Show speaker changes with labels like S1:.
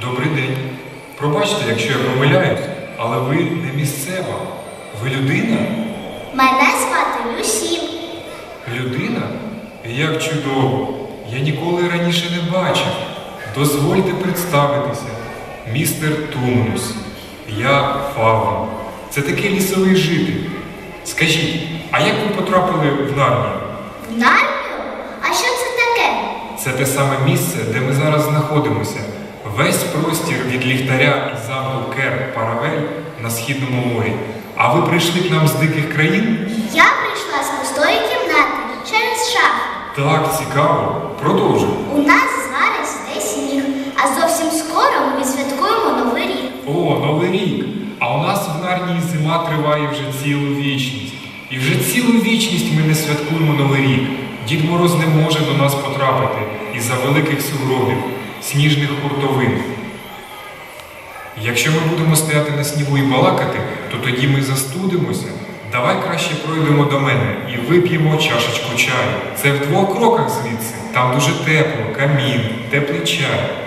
S1: Добрий день. Пробачте, якщо я помиляюсь, але ви не місцева. Ви людина?
S2: Мене звати Люсі.
S1: Людина? Як чудово! Я ніколи раніше не бачив. Дозвольте представитися, містер Тумнус. Я Фаван. Це такий лісовий житель. Скажіть, а як ви потрапили в Нарнію?
S2: В Нарнію? А що це таке?
S1: Це те саме місце, де ми зараз знаходимося. Весь простір від ліхтаря і замку Кер Паравель на східному морі. А ви прийшли к нам з диких країн?
S2: Я прийшла з пустої кімнати через шафу.
S1: Так, цікаво. Продовжуй.
S2: У нас зараз йде сніг, а зовсім скоро ми відсвяткуємо Новий рік.
S1: О, Новий рік! А у нас в Нарнії зима триває вже цілу вічність. І вже цілу вічність ми не святкуємо Новий рік. Дід Мороз не може до нас потрапити із-за великих сугробів, сніжних хуртовин. Якщо ми будемо стояти на снігу і балакати, то тоді ми застудимося. Давай краще пройдемо до мене і вип'ємо чашечку чаю. Це в двох кроках звідси. Там дуже тепло, камін, теплий чай.